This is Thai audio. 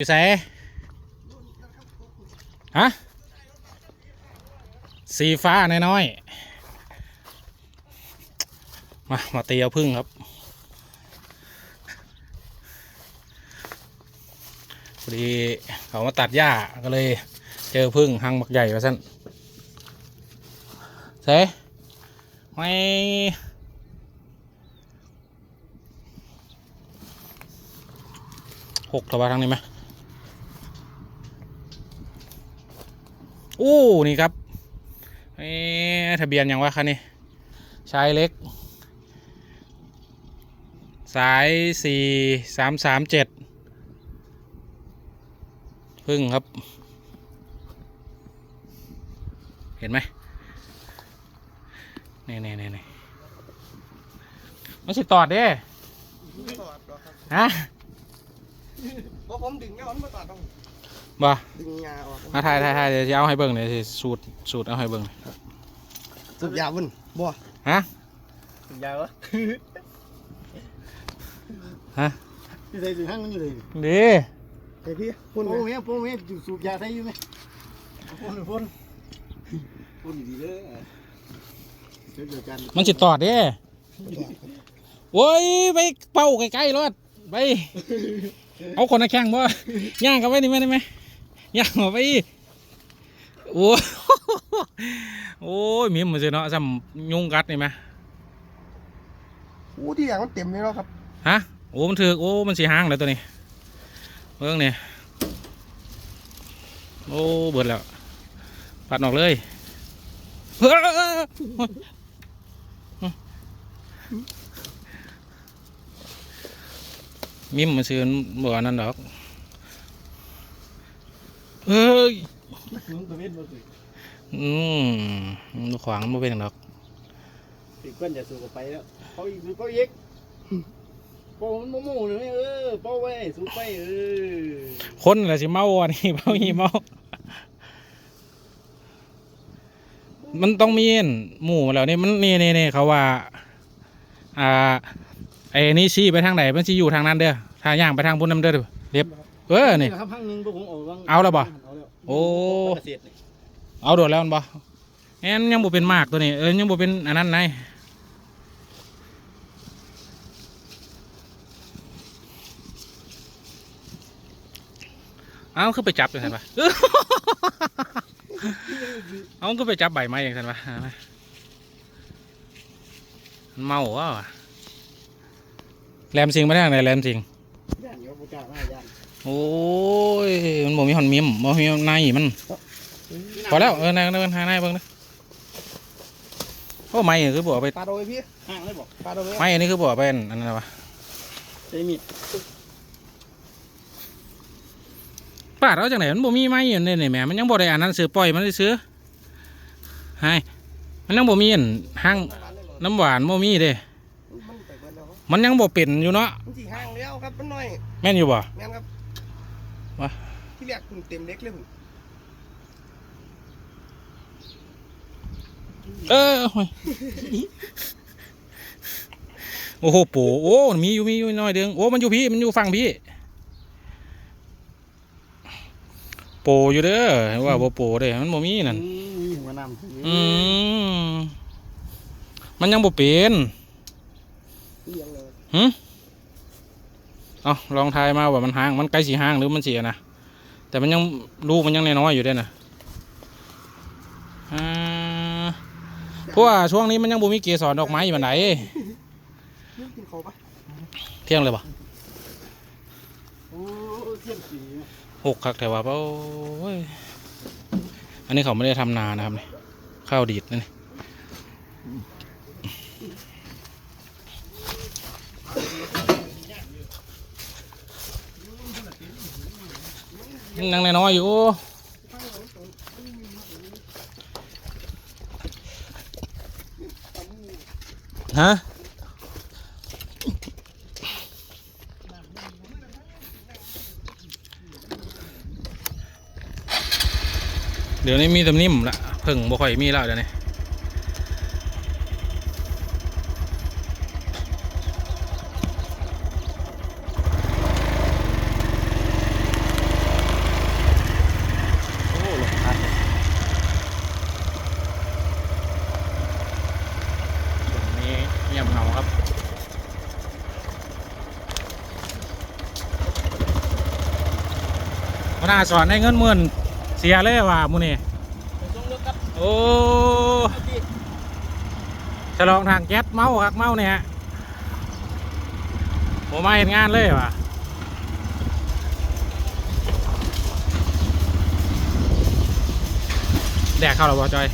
อยู่ไสฮะ สีฟ้าน้อยๆ มา มาตีเอาพึ่งครับพอดีเขามาตัดหญ้าก็เลย เจอพึ่งหังบักใหญ่มาสั้นเซ่ไม่หกตัวทางนี้ไหม อู้นี่ครับเอ๊ะทะเบียนยังวะคันนี้ชายเล็ก สายสี่สามสามเจ็ดพึ่งครับ เห็นไหมนี่นี่นี่นี่มันสิตอดเด้ไม่ตอดหรอกครับฮะเพราะผมดึงเงามันมาตอดต้อง บ่ดึงยาออกมาถ่ายถ่ายถ่ายเดี๋ยวจะเอาให้เบิ่งเดี๋ยวสิสูตรสูตรเอาให้เบิ่งสุดยาวุ่นบ่ฮะสุดยาวะฮะพี่ใส่สูบห้างมันอยู่เลยดีไอพี่พุ่นโป้ไหมเมียโป้เมียอยู่สูบยาใส่อยู่ไหมพ่นพ่นพ่นดีเลยเดี๋ยวกันมันสิตอดเด้โว้ยไปเป่าใกล้ๆรถไป เอาคนละแข้งบ่ย่างกันไว้นี่ไหมได้ไหม ย่างมาไปโอ้โอ้ยมีมันสิเนาะซ้ำยุงกัดนี่ไหมอู้ที่อย่างมันเต็มเลยแล้วครับฮะโอ้มันถือกโอ้มันสีห้างแล้วตัวนี้เบิ่งเนี่ยโอ้เบิดแล้วปัดออกเลยเฮ้ยมิมมันซื้อบ่อันนั้นดอก เฮ้ยมึงตัวเม็ดมาสิอืมมันขวางมันบ่เป็นหยังดอกติดก้นจะสูบไปแล้วเขาอีกเขาอีกโป้มันโมโม่เลยเออโป้ไว้สูบไปเออคนแหละสิเมาอันนี้เมาหีเมา มันต้องมีอันหมู่แล้วนี่มันนี่นี่นี่เขาว่า อ่าไอ้นี่ชี้ไปทางไหนมันชี้อยู่ทางนั้นเด้อทางย่างไปทางพุ่นน้ำเด้อเรียบเออนี่ ครับห้างนึงพวกผมเอาบ้างเอาแล้วบ่เอา แล้วโอ้ เกษตรนี่เอาโดดแล้วมันบ่แอนยังบ่เป็นมากตัวนี้ เออยังบ่เป็นอันนั้นไงเอาคือไปจับจังซั่นปะ เอาคือไปจับใบไม้อย่างซั่นปะเอามามันเมาวะแหลมสิงมาทางไหนแหลมสิงย่านเดี๋ยวกูจ้ามาย่าน โอ้ย มันบ่มีหอนมิมบ่มีในมัน พอแล้ว เออนายนายนายเบิ่งนะโอ้ไม่คือบ่เอาไปปลาโดยพี่ห้างเลยบอกปลาโดยไม่อันนี้คือบ่เอาไปอันอันนั้นวะใช้มีดปาดเอาจากไหนมันบ่มีไม้อยู่ในนี่แหม่มันยังบ่ได้อันนั้นซื้อปล่อยมันซื้อให้มันยังบ่มีอันห้างน้ำหวานบ่มีเด้มันไปเบิดแล้วครับมันยังบ่เป็นอยู่เนาะมันสี่ห้างแล้วครับมันน้อยแม่นอยู่บ่แม่นครับ วะที่แรกคุณเต็มเล็กเลยคุณเออโอ้ยโอ้โหโปโอ้ มีอยู่มีอยู่น้อยเดียวโอ้ มันอยู่พี่ มันอยู่ฝั่งพี่ โปอยู่เด้อว่าบ่โปเด้มันบ่มีนั่นอืมมีหัวน้ำอืมมันยังบ่เป็นเลี้ยงเลยหึ เอาลองทายมาว่ามันห่าง มันใกล้สีห่างหรือมันเสียนะ แต่มันยังลูกมันยังน้อยอยู่ด้วยนะเพราะว่าช่วงนี้มันยังบ่มีเกสรดอกไม้อยู่ไดนี่กินเที่ยงเลยปะเทียมสีหกคักแต่ว่าเป้าโอ้ยอันนี้เขาไม่ได้ทำนานะครับนี่ยข้าวดีดนั่ นังน้อยอยู่ ฮะเดี๋ยวนี้มีแต่นิ่มละเพิ่งบ่ค่อยมีแล้วเดี๋ยวนี้ ครับ พนาสอนให้เงินหมื่นเสียเลยว่ะมูนี่โอ้ฉลองทางแก๊สเมาครับเมาเนี่ยผมมาเห็นงานเลยว่ะแดกเข้าหรอวะจอย